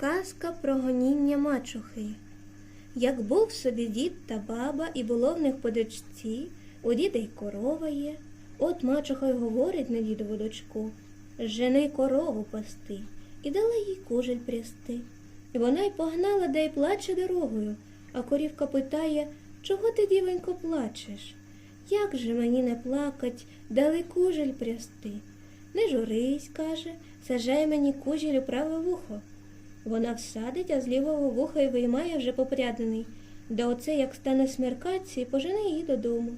Казка про гоніння мачухи. Як був собі дід та баба, і було в них по дочці, у діда й корова є. От мачуха й говорить на дідову дочку Жени корову пасти, і дала їй кужель прясти. І вона й погнала, да й плаче дорогою, а корівка питає Чого ти, дівонько, плачеш? Як же мені не плакать, дали кужель прясти? Не журись, каже, сажай мені кужель у праве вухо. Вона всадить, а з лівого вуха й виймає вже попрядений. Да оце, як стане смеркатці, пожене її додому.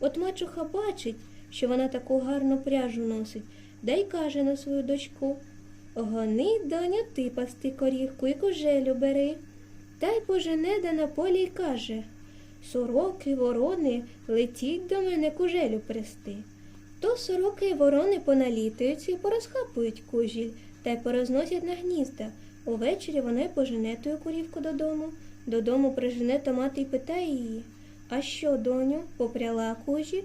От мачуха бачить, що вона таку гарну пряжу носить, да й каже на свою дочку Гони, доню, ти пасти корівку і кужелю бери. Та й пожене да на полі й каже Сороки, ворони, летіть до мене кужелю прести. То сороки й ворони поналітаються і порозхапують кужіль та й порозносять на гнізда. Увечері вона й пожене тую корівку додому. Додому прижене то мати й питає її А що, доню, попряла кужіль?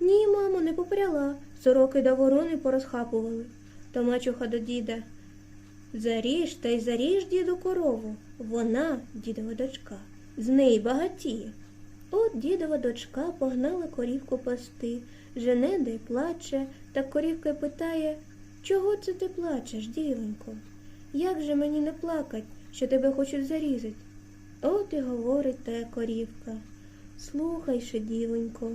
Ні, мамо, не попряла. Сороки да ворони порозхапували. То мачуха до діда. Заріж та й заріж діду корову. Вона, дідова дочка, з неї багатіє. От дідова дочка погнала корівку пасти, жене да й плаче, та корівка й питає Чого це ти плачеш, дівонько? Як же мені не плакать, що тебе хочуть зарізать? От і говорить та корівка. Слухай ще, дівонько,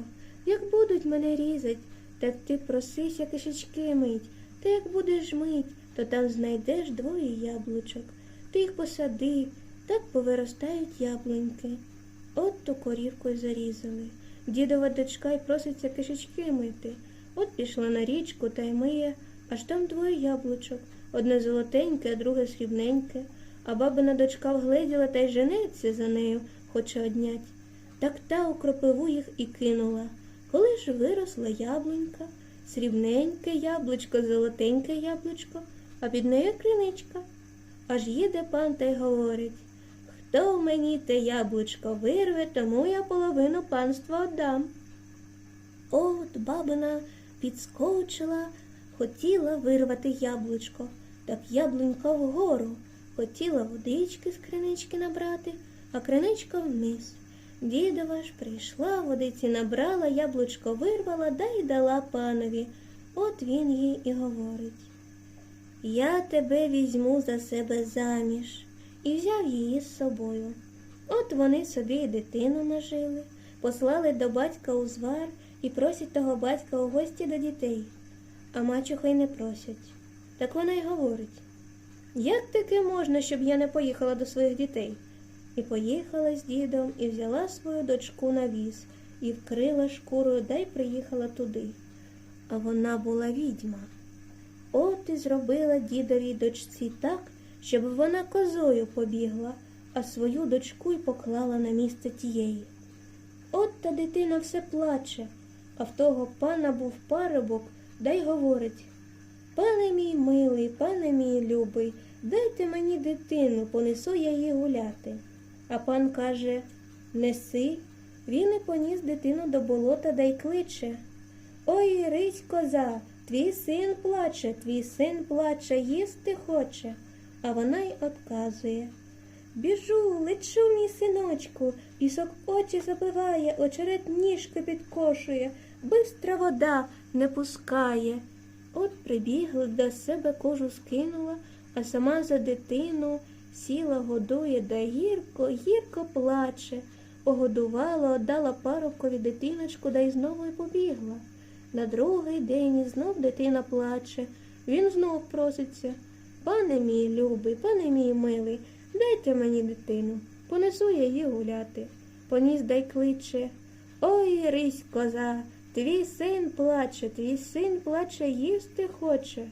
як будуть мене різать, так ти просися кишечки мить, та як будеш мить, то там знайдеш двоє яблучок. Ти їх посади, так повиростають яблуньки. От ту корівку й зарізали. Дідова дочка й проситься кишечки мити. От пішла на річку та й миє, аж там двоє яблучок. Одне золотеньке, а друге срібненьке. А бабина дочка вгледіла та й женеться за нею, хоче однять. Так та у кропиву їх і кинула. Коли ж виросла яблунька, срібненьке яблучко, золотеньке яблучко, а під нею криничка. Аж їде пан та й говорить Хто мені те яблучко вирве, тому я половину панства отдам. От бабина підскочила, хотіла вирвати яблучко, так яблунька вгору, хотіла водички з кринички набрати, а криничка вниз. Дідова ж прийшла, водиці набрала, яблучко вирвала да й дала панові. От він їй і говорить Я тебе візьму за себе заміж і взяв її з собою. От вони собі і дитину нажили, послали до батька у звар і просять того батька у гості до дітей, а мачуха й не просять. Так вона й говорить Як таке можна, щоб я не поїхала до своїх дітей? І поїхала з дідом, і взяла свою дочку на віз, і вкрила шкурою, да й приїхала туди. А вона була відьма. От і зробила дідовій дочці так, щоб вона козою побігла, а свою дочку й поклала на місце тієї. От та дитина все плаче, а в того пана був парубок, да й говорить Пане мій милий, пане мій любий, дайте мені дитину, понесу я її гуляти. А пан каже Неси. Він і поніс дитину до болота да й кличе. Ой, рись коза, твій син плаче, твій син плаче, їсти хоче. А вона й отказує. Біжу, лечу, мій синочку, пісок очі забиває, очерет ніжки підкошує, бистра вода не пускає. От прибігла до себе кожу скинула, а сама за дитину сіла, годує, да гірко, гірко плаче. Погодувала, отдала парубкові дитиночку, да й знову й побігла. На другий день і знов дитина плаче. Він знов проситься. Пане мій любий, пане мій милий, дайте мені дитину, понесу я її гуляти. Поніс дай кличе. Ой, рись коза, твій син плаче, твій син плаче, їсти хоче.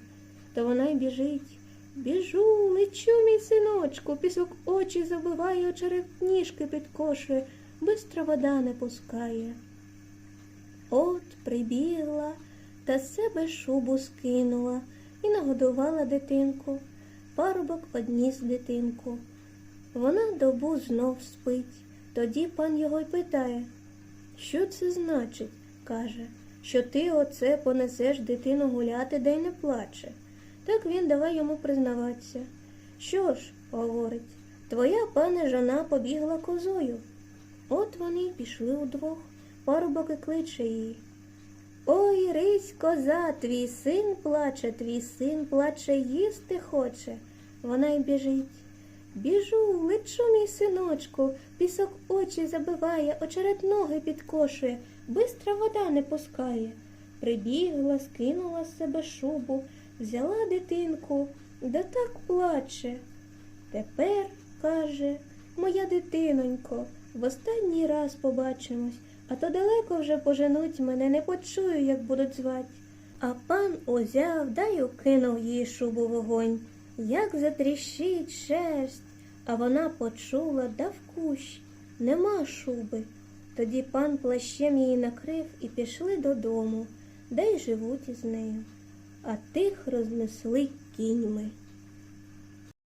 То вона й біжить. Біжу, лечу, мій синочку, пісок очі забиває, очерет ніжки підкошує, бистра вода не пускає. От прибігла та з себе шубу скинула і нагодувала дитинку. Парубок одніс дитинку. Вона добу знов спить. Тоді пан його й питає, що це значить? Каже, що ти оце понесеш дитину гуляти, де й не плаче. Так він давай йому признаватися. Що ж, говорить, твоя пане жона побігла козою. От вони й пішли удвох, парубок і кличе її. Ой, рись коза, твій син плаче, твій син плаче, їсти хоче. Вона й біжить. Біжу, лечу, мій синочку, пісок очі забиває, очерет ноги підкошує, бистра вода не пускає. Прибігла, скинула з себе шубу, взяла дитинку, да так плаче. Тепер, каже, моя дитинонько, в останній раз побачимось, а то далеко вже поженуть мене, не почую, як будуть звать. А пан узяв да й укинув їй шубу вогонь. Як затріщить шерсть, а вона почула, да в кущ, нема шуби. Тоді пан плащем її накрив і пішли додому, де й живуть із нею, а тих рознесли кіньми.